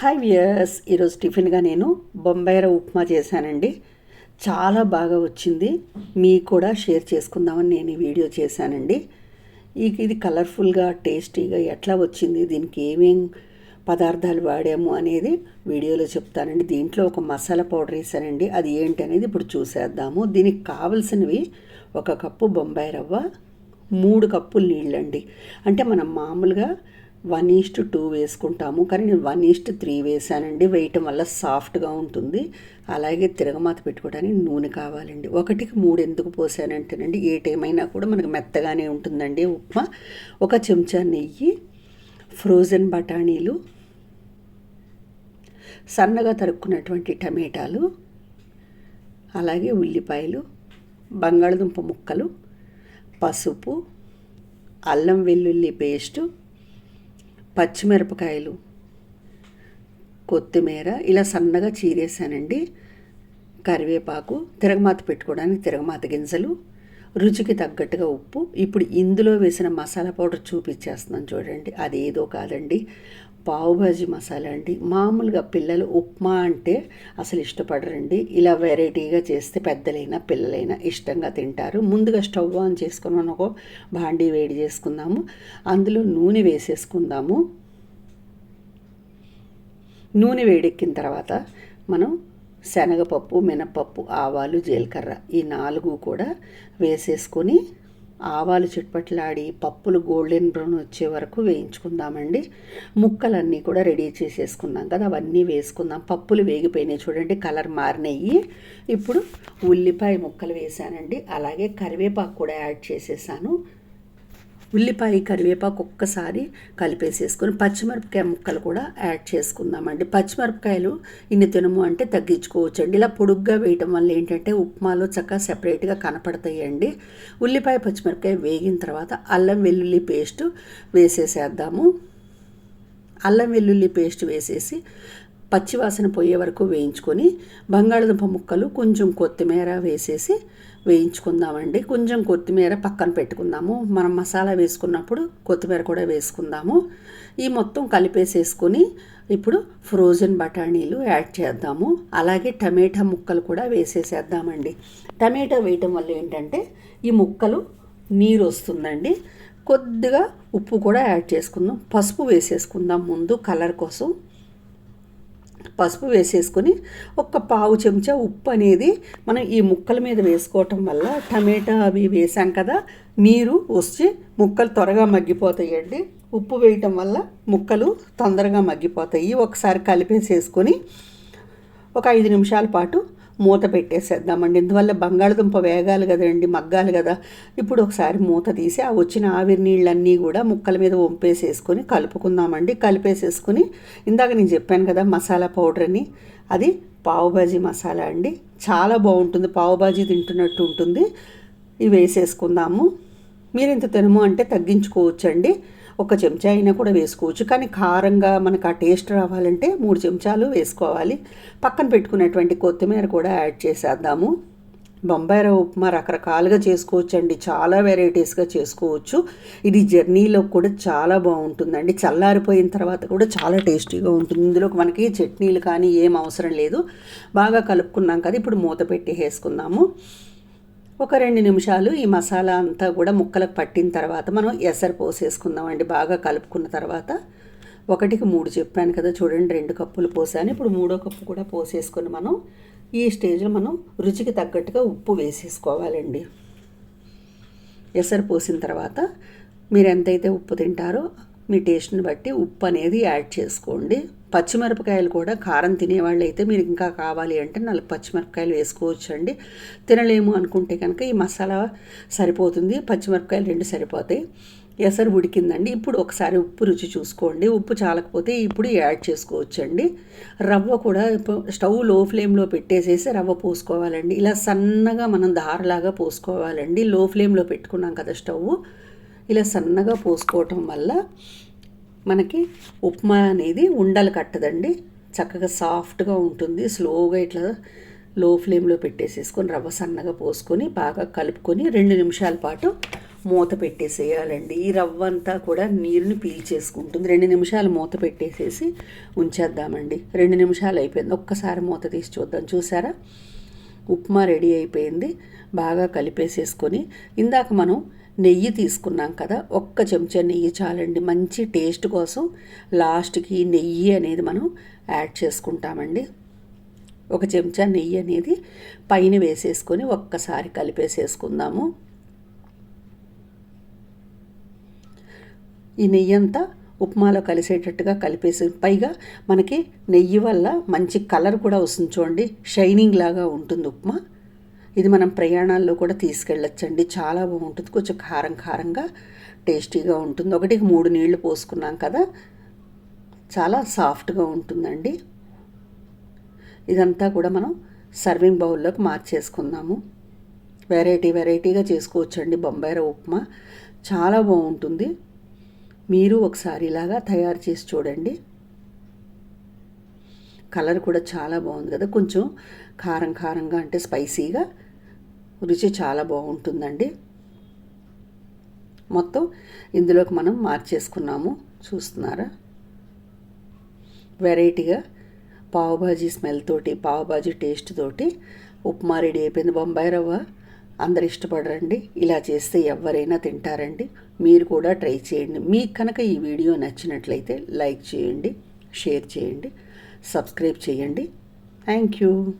Hi viewers ఈరోజు టిఫిన్గా నేను బొంబాయి ఉప్మా చేశానండి. చాలా బాగా వచ్చింది. మీకు కూడా షేర్ చేసుకుందామని నేను ఈ వీడియో చేశానండి. ఈ ఇది కలర్ఫుల్గా టేస్టీగా ఎట్లా వచ్చింది దీనికి ఏమేం పదార్థాలు వాడాము అనేది వీడియోలో చెప్తానండి. దీంట్లో ఒక మసాలా పౌడర్ వేసానండి అది ఏంటి అనేది ఇప్పుడు చూసేద్దాము. దీనికి కావలసినవి ఒక కప్పు బొంబాయి రవ్వ మూడు కప్పులు నీళ్ళండి. అంటే మనం మామూలుగా వన్ ఈస్ట్ టూ వేసుకుంటాము. కానీ నేను వన్ ఈస్ట్ త్రీ వేసానండి. వేయటం వల్ల సాఫ్ట్గా ఉంటుంది. అలాగే తిరగమాత పెట్టుకోవడానికి నూనె కావాలండి. ఒకటికి మూడు ఎందుకు పోసానంటేనండి ఏ టైం అయినా కూడా మనకు మెత్తగానే ఉంటుందండి ఉప్మా. ఒక చెంచా నెయ్యి ఫ్రోజన్ బఠానీలు సన్నగా తరుక్కున్నటువంటి టమాటాలు అలాగే ఉల్లిపాయలు బంగాళదుంప ముక్కలు పసుపు అల్లం వెల్లుల్లి పేస్టు పచ్చిమిరపకాయలు. కొత్తిమీర ఇలా సన్నగా చీరేసానండి. కరివేపాకు తిరగమాత పెట్టుకోవడానికి తిరగమాత గింజలు రుచికి తగ్గట్టుగా ఉప్పు. ఇప్పుడు ఇందులో వేసిన మసాలా పౌడర్ చూపించేస్తున్నాను చూడండి. అదేదో కాదండి. పావుభాజీ మసాలా అండి. మామూలుగా పిల్లలు ఉప్మా అంటే అసలు ఇష్టపడరండి. ఇలా వెరైటీగా చేస్తే పెద్దలైనా పిల్లలైనా ఇష్టంగా తింటారు. ముందుగా స్టవ్ ఆన్ చేసుకుని ఒక బాండీ వేడి చేసుకుందాము. అందులో నూనె వేసేసుకుందాము. నూనె వేడెక్కిన తర్వాత మనం శనగపప్పు మినపప్పు ఆవాలు జీలకర్ర ఈ నాలుగు కూడా వేసేసుకొని ఆవాలు చిట్పట్లాడి పప్పులు గోల్డెన్ బ్రౌన్ వచ్చే వరకు వేయించుకుందామండి. ముక్కలన్నీ కూడా రెడీ చేసేసుకున్నాం కదా అవన్నీ వేసుకుందాం. పప్పులు వేగిపోయినాయి చూడండి కలర్ మారినాయి. ఇప్పుడు ఉల్లిపాయ ముక్కలు వేసానండి అలాగే కరివేపాకు కూడా యాడ్ చేసేసాను. ఉల్లిపాయ కరివేపాకు ఒక్కసారి కలిపేసేసుకొని పచ్చిమిరపకాయ ముక్కలు కూడా యాడ్ చేసుకుందామండి. పచ్చిమిరపకాయలు ఇన్ని తినము అంటే తగ్గించుకోవచ్చు అండి ఇలా పొడుగ్గా వేయటం వల్ల ఏంటంటే ఉప్మాలో చక్కగా సెపరేట్గా కనపడతాయండి. ఉల్లిపాయ పచ్చిమిరపకాయ వేగిన తర్వాత అల్లం వెల్లుల్లి పేస్ట్ వేసేసేద్దాము. అల్లం వెల్లుల్లి పేస్ట్ వేసేసి పచ్చివాసన పోయే వరకు వేయించుకొని బంగాళదుంప ముక్కలు కొంచెం కొత్తిమీర వేసేసి వేయించుకుందామండి. కొంచెం కొత్తిమీర పక్కన పెట్టుకుందాము. మనం మసాలా వేసుకున్నప్పుడు కొత్తిమీర కూడా వేసుకుందాము. ఈ మొత్తం కలిపేసేసుకొని ఇప్పుడు ఫ్రోజన్ బఠానీలు యాడ్ చేద్దాము. అలాగే టమాటా ముక్కలు కూడా వేసేసేద్దామండి. టమాటా వేయటం వల్ల ఏంటంటే ఈ ముక్కలు నీరు వస్తుందండి. కొద్దిగా ఉప్పు కూడా యాడ్ చేసుకుందాం. పసుపు వేసేసుకుందాం ముందు కలర్ కోసం. పసుపు వేసేసుకొని ఒక పావు చెంచా ఉప్పు అనేది మనం ఈ ముక్కల మీద వేసుకోవటం వల్ల టమాటా అవి వేసాం కదా నీరు వచ్చి ముక్కలు త్వరగా మగ్గిపోతాయండి. ఉప్పు వేయటం వల్ల ముక్కలు తొందరగా మగ్గిపోతాయి. ఒకసారి కలిపేసేసుకొని ఒక ఐదు నిమిషాల పాటు మూత పెట్టేసేద్దామండి. ఇందువల్ల బంగాళదుంప వేగాలి కదండి మగ్గాలి కదా. ఇప్పుడు ఒకసారి మూత తీసి ఆ వచ్చిన ఆవిరి నీళ్ళన్నీ కూడా ముక్కల మీద వంపేసేసుకొని కలుపుకుందామండి. కలిపేసేసుకుని ఇందాక నేను చెప్పాను కదా మసాలా పౌడర్ అని అది పావుబాజీ మసాలా అండి. చాలా బాగుంటుంది. పావుబాజీ తింటున్నట్టు ఉంటుంది. ఇవి వేసేసుకుందాము. మీరు ఇంత తినము అంటే తగ్గించుకోవచ్చండి. ఒక చెంచా అయినా కూడా వేసుకోవచ్చు. కానీ కారంగా మనకు ఆ టేస్ట్ రావాలంటే మూడు చెంచాలు వేసుకోవాలి. పక్కన పెట్టుకున్నటువంటి కొత్తిమీర కూడా యాడ్ చేసేద్దాము. బొంబాయి రవ్వ ఉప్మా రకరకాలుగా చేసుకోవచ్చు అండి చాలా వెరైటీస్గా చేసుకోవచ్చు. ఇది జర్నీలో కూడా చాలా బాగుంటుందండి. చల్లారిపోయిన తర్వాత కూడా చాలా టేస్టీగా ఉంటుంది. ఇందులో మనకి చట్నీలు కానీ ఏం అవసరం లేదు. బాగా కలుపుకున్నాం కదా ఇప్పుడు మూత పెట్టి వేసుకుందాము. ఒక రెండు నిమిషాలు ఈ మసాలా అంతా కూడా ముక్కలకు పట్టిన తర్వాత మనం ఎసరు పోసేసుకుందామండి. బాగా కలుపుకున్న తర్వాత ఒకటికి మూడు చెప్పాను కదా చూడండి రెండు కప్పులు పోసాను. ఇప్పుడు మూడో కప్పు కూడా పోసేసుకొని మనం ఈ స్టేజ్లో మనం రుచికి తగ్గట్టుగా ఉప్పు వేసేసుకోవాలండి. ఎసరు పోసిన తర్వాత మీరు ఎంతైతే ఉప్పు తింటారో మీ టేస్ట్ని బట్టి ఉప్పు అనేది యాడ్ చేసుకోండి. పచ్చిమిరపకాయలు కూడా కారం తినేవాళ్ళు అయితే మీరు ఇంకా కావాలి అంటే నాలుగు పచ్చిమిరపకాయలు వేసుకోవచ్చు అండి తినలేము అనుకుంటే కనుక ఈ మసాలా సరిపోతుంది. పచ్చిమిరపకాయలు రెండు సరిపోతాయి. ఎసరు ఉడికిందండి. ఇప్పుడు ఒకసారి ఉప్పు రుచి చూసుకోండి. ఉప్పు చాలకపోతే ఇప్పుడు యాడ్ చేసుకోవచ్చండి. రవ్వ కూడా స్టవ్లో ఫ్లేమ్లో పెట్టేసేసి రవ్వ పోసుకోవాలండి. ఇలా సన్నగా మనం దారలాగా పోసుకోవాలండి. లో ఫ్లేమ్లో పెట్టుకున్నాం కదా స్టవ్ ఇలా సన్నగా పోసుకోవటం వల్ల మనకి ఉప్మా అనేది ఉండలు కట్టదండి. చక్కగా సాఫ్ట్గా ఉంటుంది. స్లోగా ఇట్లా లో ఫ్లేమ్లో పెట్టేసేసుకొని రవ్వ సన్నగా పోసుకొని బాగా కలుపుకొని రెండు నిమిషాల పాటు మూత పెట్టేసేయాలండి. ఈ రవ్వ అంతా కూడా నీరుని పీల్చేసుకుంటుంది. రెండు నిమిషాలు మూత పెట్టేసేసి ఉంచేద్దామండి. రెండు నిమిషాలు అయిపోయింది. ఒక్కసారి మూత తీసి చూద్దాం. చూసారా? ఉప్మా రెడీ అయిపోయింది. బాగా కలిపేసేసుకొని ఇందాక మనం నెయ్యి తీసుకున్నాం కదా ఒక్క చెంచా నెయ్యి చాలండి. మంచి టేస్ట్ కోసం లాస్ట్కి నెయ్యి అనేది మనం యాడ్ చేసుకుంటామండి. ఒక చెంచా నెయ్యి అనేది పైన వేసేసుకొని ఒక్కసారి కలిపేసేసుకుందాము. ఈ నెయ్యి అంతా ఉప్మాలో కలిసేటట్టుగా కలిపేసి పైగా మనకి నెయ్యి వల్ల మంచి కలర్ కూడా వస్తుంది చూడండి. షైనింగ్ లాగా ఉంటుంది ఉప్మా. ఇది మనం ప్రయాణాల్లో కూడా తీసుకెళ్ళొచ్చండి. చాలా బాగుంటుంది. కొంచెం కారం కారంగా టేస్టీగా ఉంటుంది. ఒకటికి మూడు నీళ్ళు పోసుకున్నాం కదా చాలా సాఫ్ట్గా ఉంటుందండి. ఇదంతా కూడా మనం సర్వింగ్ బౌల్లోకి మార్చేసుకుందాము. వెరైటీ వెరైటీగా చేసుకోవచ్చండి. బొంబాయిర ఉప్మా చాలా బాగుంటుంది. మీరు ఒకసారి ఇలాగా తయారు చేసి చూడండి. కలర్ కూడా చాలా బాగుంది కదా. కొంచెం కారం కారంగా అంటే స్పైసీగా రుచి చాలా బాగుంటుందండి. మొత్తం ఇందులోకి మనం మార్చేసుకున్నాము. చూస్తున్నారా? వెరైటీగా పావుబాజీ స్మెల్ తోటి పావుబాజీ టేస్ట్ తోటి ఉప్మా రెడీ అయిపోయింది. బొంబాయి రవ్వ అందరు ఇష్టపడరండి. ఇలా చేస్తే ఎవరైనా తింటారండి. మీరు కూడా ట్రై చేయండి. మీకు కనుక ఈ వీడియో నచ్చినట్లయితే లైక్ చేయండి షేర్ చేయండి సబ్స్క్రైబ్ చేయండి. Thank you.